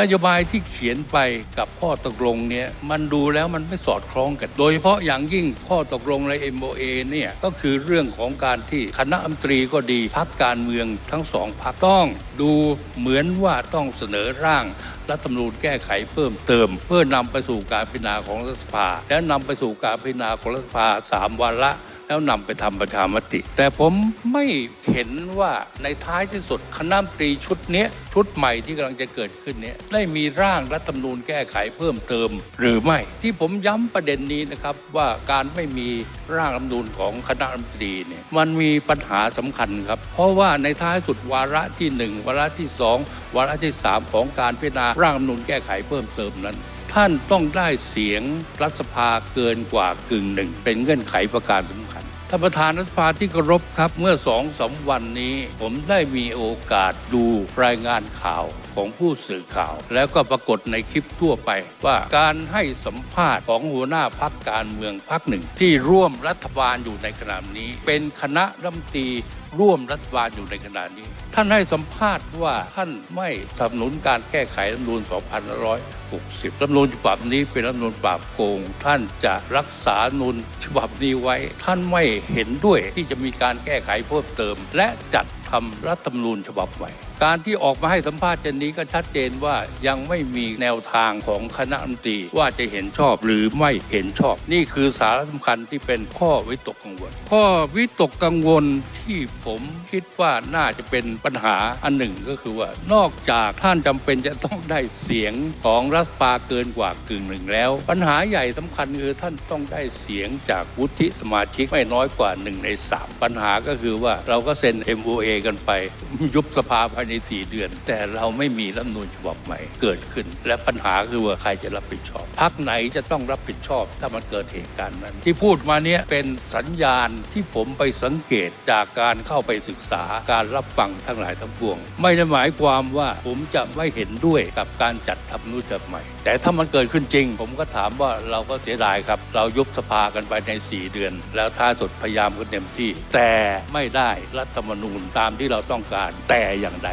นโยบายที่เขียนไปกับข้อตกลงเนี่ยมันดูแล้วมันไม่สอดคล้องกัน โดยเฉพาะอย่างยิ่งข้อตกลงใน MOA เนี่ยก็คือเรื่องของการที่คณะรัมตรีก็ดีพักการเมืองทั้งสองพักต้องดูเหมือนว่าต้องเสนอร่างรัฐธรรมนูญแก้ไขเพิ่มเติม เพื่อนำไปสู่การพิจารณาของรัฐสภา และนำไปสู่การพิจารณาของรัฐสภาสามวาระ แล้วนำไปทำประชามติ แต่ผมไม่เห็นว่าในท้ายที่สุดคณะรัฐมนตรีชุดนี้ชุดใหม่ที่กำลังจะเกิดขึ้นนี้ได้มีร่างรัฐธรรมนูญแก้ไขเพิ่มเติม หรือไม่ที่ผมย้ำประเด็นนี้นะครับว่าการไม่มีร่างรัฐธรรมนูญของคณะรัฐมนตรีเนี่ยมันมีปัญหาสำคัญครับ เพราะว่าในท้ายสุดวาระที่หนึ่งวาระที่สองวาระที่สามของการพิจารณาร่างรัฐธรรมนูญแก้ไขเพิ่มเติมนั้นท่านต้องได้เสียงรัฐสภาเกินกว่ากึ่งหนึ่ง เป็นเงื่อนไขประการสำ ท่านประธานรัฐสภาที่เคารพครับเมื่อสองสามวันนี้ ผมได้มีโอกาสดูรายงานข่าว ของผู้สื่อข่าว แล้วก็ปรากฏในคลิปทั่วไปว่าการให้สัมภาษณ์ของหัวหน้าพักการเมืองพักหนึ่ง ที่ร่วมรัฐบาลอยู่ในขณะนี้ เป็นคณะรัฐมนตรีร่วมรัฐบาลอยู่ในขณะนี้ ท่านให้สัมภาษณ์ว่าท่านไม่สนับสนุนการแก้ไขรัฐมนูญ2560 รัฐธรรมนูญฉบับนี้เป็นรัฐมนูญปราบโกง ท่านจะรักษารัฐมนูญฉบับนี้ไว้ ท่านไม่เห็นด้วยที่จะมีการแก้ไขเพิ่มเติม และจัดทำรัฐธรรมนูญฉบับใหม่ การที่ออกมาให้สัมภาษณ์เช่นนี้ก็ชัดเจนว่ายังไม่มีแนวทางของคณะรัฐมนตรีว่าจะเห็นชอบหรือไม่เห็นชอบ นี่คือสาระสำคัญที่เป็นข้อวิตกกังวล ข้อวิตกกังวลที่ผมคิดว่าน่าจะเป็นปัญหาอันหนึ่งก็คือว่านอกจากท่านจำเป็นจะต้องได้เสียงของรัฐสภาเกินกว่ากึ่งหนึ่งแล้ว ปัญหาใหญ่สำคัญคือท่านต้องได้เสียงจากวุฒิสมาชิกไม่น้อยกว่าหนึ่งในสามปัญหาก็คือว่าเราก็เซ็น MOA กันไป ยุบสภาภายในสี่เดือน แต่เราไม่มีรัฐนูญฉบับใหม่เกิดขึ้น และปัญหาคือว่าใครจะรับผิดชอบพักไหนจะต้องรับผิดชอบ ถ้ามันเกิดเหตุการณ์นั้น ที่พูดมาเนี้ยเป็นสัญญาณที่ผมไปสังเกตจากการเข้าไปศึกษาการรับฟังทั้งหลายทั้งปวง ไม่ได้หมายความว่าผมจะไม่เห็นด้วยกับการจัดทำนูญฉบับใหม่ แต่ถ้ามันเกิดขึ้นจริง ผมก็ถามว่าเราก็เสียดายครับ เรายุบสภากันไปใน 4 เดือน แล้วท้าสุดพยายามกันเต็มที่ แต่ไม่ได้รัฐธรรมนูญตามที่เราต้องการแต่อย่างใด